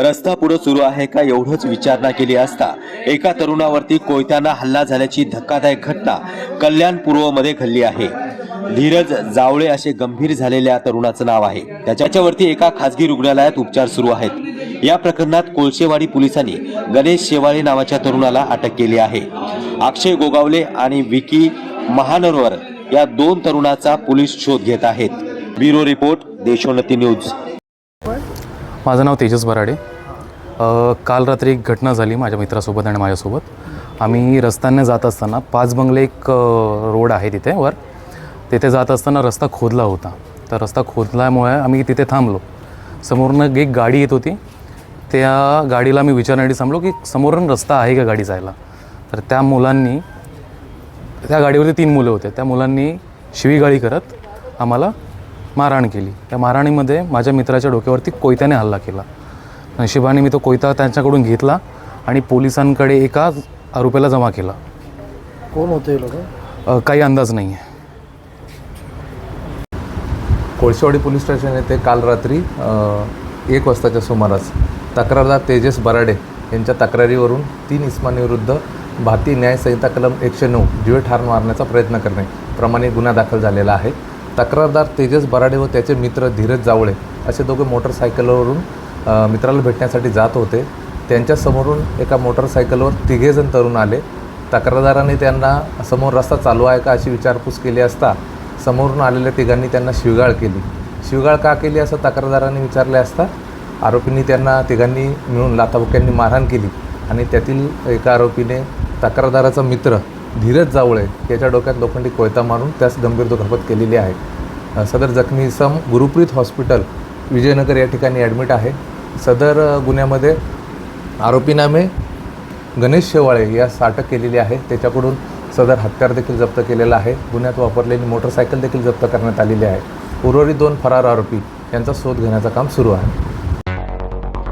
रस्ता पुढे सुरू आहे का एवढंच विचारणा केली असता एका तरुणावरती कोयत्यानं हल्ला झाल्याची धक्कादायक घटना कल्याण पूर्वमध्ये घडली आहे. धीरज जावळे असे गंभीर झालेल्या तरुणाचं नाव आहे. त्याच्यावरती एका खासगी रुग्णालयात उपचार सुरू आहेत. या प्रकरणात कोळशेवाडी पोलिसांनी गणेश शेवाळे नावाच्या तरुणाला अटक केली आहे. अक्षय गोगावले आणि विकी महानरवर या दोन तरुणाचा पोलीस शोध घेत आहेत. Bureau report Deshonnati news. माझं नाव तेजस बराडे. काल रात्री एक घटना झाली माझ्या मित्रासोबत आणि माझ्यासोबत. आम्ही रस्त्याने जात असताना पाच बंगले एक रोड आहे तिथे वर. तिथे जात असताना रस्ता खोदला होता. तर रस्ता खोदल्यामुळे आम्ही तिथे थांबलो. समोरनं एक गाडी येत होती. त्या गाडीला मी विचारण्यासाठी थांबलो की समोरून रस्ता आहे का गाडी जायला? तर त्या मुलांनी त्या गाडीवरती तीन मुलं होते. त्या मुलांनी शिवीगाळी करत आम्हाला मारहाण केली. त्या मारहाणीमध्ये माझ्या मित्राच्या डोक्यावरती कोयत्याने हल्ला केला. नशिबाने मी तो कोयता त्यांच्याकडून घेतला आणि पोलिसांकडे एका आरोपीला जमा केला. कोण होते लोक? काही अंदाज नाही आहे कोळशेवाडी पोलीस स्टेशन येथे काल रात्री एक वाजताच्या सुमारास तक्रारदार तेजस बराडे यांच्या तक्रारीवरून तीन इस्मानीविरुद्ध भारतीय न्याय संहिता कलम एकशे नऊ जीवे ठार मारण्याचा प्रयत्न करणे प्रमाणे गुन्हा दाखल झालेला आहे. तक्रारदार तेजस बराडे व त्याचे मित्र धीरज जावळे असे दोघे मोटरसायकलवरून मित्राला भेटण्यासाठी जात होते. त्यांच्यासमोरून एका मोटरसायकलवर तिघेजण तरुण आले. तक्रारदाराने त्यांना समोर रस्ता चालू आहे का? अशी विचारपूस केली असता समोरून आलेल्या तिघांनी त्यांना शिवगाळ केली. शिवगाळ का केली? असं तक्रारदाराने विचारले असता आरोपींनी त्यांना तिघांनी मिळून लाथाबुक्यांनी मारहाण केली आणि त्यातील एका आरोपीने तक्रारदाराचा मित्र धीरज जावळे याच्या डोक्यात लोखंडी कोयता मारून त्यास गंभीर दुखापत केलेली आहे. सदर जखमी इसम गुरुप्रीत हॉस्पिटल विजयनगर या ठिकाणी ॲडमिट आहे. सदर गुन्ह्यामध्ये आरोपीनामे गणेश शेवाळे यास अटक केलेली आहे. त्याच्याकडून सदर हत्यार देखील जप्त केलेला आहे. गुन्ह्यात वापरलेली मोटरसायकल देखील जप्त करण्यात आलेली आहे. उर्वरित दोन फरार आरोपी यांचा शोध घेण्याचं काम सुरू आहे.